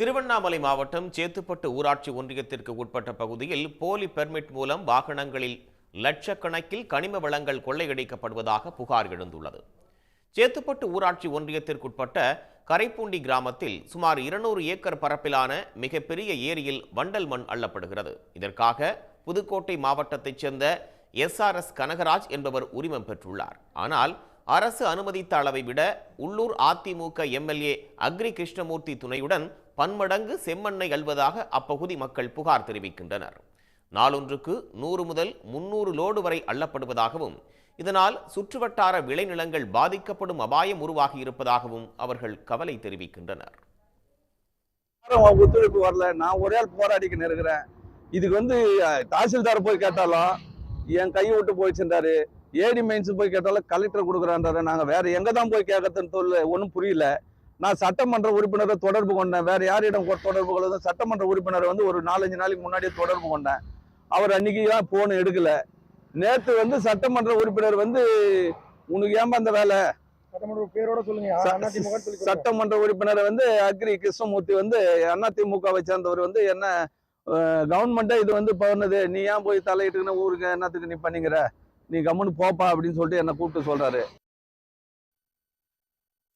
திருவண்ணாமலை மாவட்டம் சேத்துப்பட்டு ஊராட்சி ஒன்றியத்திற்கு உட்பட்ட பகுதியில் போலி பெர்மிட் மூலம் வாகனங்களில் லட்சக்கணக்கில் கனிம வளங்கள் கொள்ளையடிக்கப்படுவதாக புகார் எழுந்துள்ளது. சேத்துப்பட்டு ஊராட்சி ஒன்றியத்திற்குட்பட்ட கரைப்பூண்டி கிராமத்தில் சுமார் இருநூறு ஏக்கர் பரப்பிலான மிகப்பெரிய ஏரியில் வண்டல் மண் அள்ளப்படுகிறது. இதற்காக புதுக்கோட்டை மாவட்டத்தைச் சேர்ந்த எஸ்ஆர்எஸ் கனகராஜ் என்பவர் உரிமம் பெற்றுள்ளார். ஆனால் அரசு அனுமதித்த அளவை விட உள்ளூர் அதிமுக எம்எல்ஏ அக்ரி கிருஷ்ணமூர்த்தி துணையுடன் பன்மடங்கு செம்மண்ணை அல்வதாக அப்பகுதி மக்கள் புகார் தெரிவிக்கின்றனர். நாளொன்றுக்கு நூறு முதல் முன்னூறு லோடு வரை அள்ளப்படுவதாகவும் இதனால் சுற்றுவட்டார விளைநிலங்கள் பாதிக்கப்படும் அபாயம் உருவாகி இருப்பதாகவும் அவர்கள் கவலை தெரிவிக்கின்றனர். ஒத்துழைப்பு வரல. நான் ஒரே ஆள் போராடிக்கின்னு இதுக்கு வந்து தாசில்தார் போய் கேட்டாலும் என் கையை விட்டு போயிச்சுன்றாரு ஏடி மைன்ஸ் போய் கேட்டாலும் கலெக்டர் கொடுக்குறான்றாரு. நாங்க வேற எங்க தான் போய் கேட்கறதுன்னு சொல்ல ஒன்றும் புரியல. நான் சட்டமன்ற உறுப்பினரை தொடர்பு கொண்டேன். வேற யாரிடம் தொடர்பு கொள்ளதும் சட்டமன்ற உறுப்பினரை வந்து ஒரு நாலஞ்சு நாளைக்கு முன்னாடியே தொடர்பு கொண்டேன். அவர் அன்னைக்கு தான் போன் எடுக்கல? நேத்து வந்து சட்டமன்ற உறுப்பினர் வந்து உனக்கு ஏன்பா அந்த வேலை. சட்டமன்ற உறுப்பினர் வந்து அக்ரி கிருஷ்ணமூர்த்தி வந்து அதிமுகவை சேர்ந்தவர் வந்து என்ன கவர்மெண்ட்டே இது வந்து பண்ணது நீ ஏன் போய் தலையிட்டுக்கின ஊருக்கு என்னத்துக்கு நீ பண்ணிக்கிற? நீ கம்முன்னு போப்பா அப்படின்னு சொல்லிட்டு என்னை கூப்பிட்டு சொல்றாரு.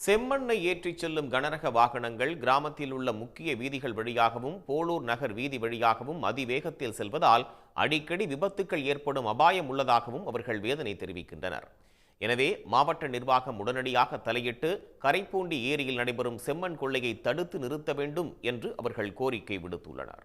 செம்மண்ணை ஏற்றிச் செல்லும் கனரக வாகனங்கள் கிராமத்தில் உள்ள முக்கிய வீதிகள் வழியாகவும் போலூர் நகர் வீதி வழியாகவும் அதிவேகத்தில் செல்வதால் அடிக்கடி விபத்துக்கள் ஏற்படும் அபாயம் உள்ளதாகவும் அவர்கள் வேதனை தெரிவிக்கின்றனர். எனவே மாவட்ட நிர்வாகம் உடனடியாக தலையிட்டு கரைப்பூண்டி ஏரியில் நடைபெறும் செம்மண் கொள்ளையை தடுத்து நிறுத்த வேண்டும் என்று அவர்கள் கோரிக்கை விடுத்துள்ளனர்.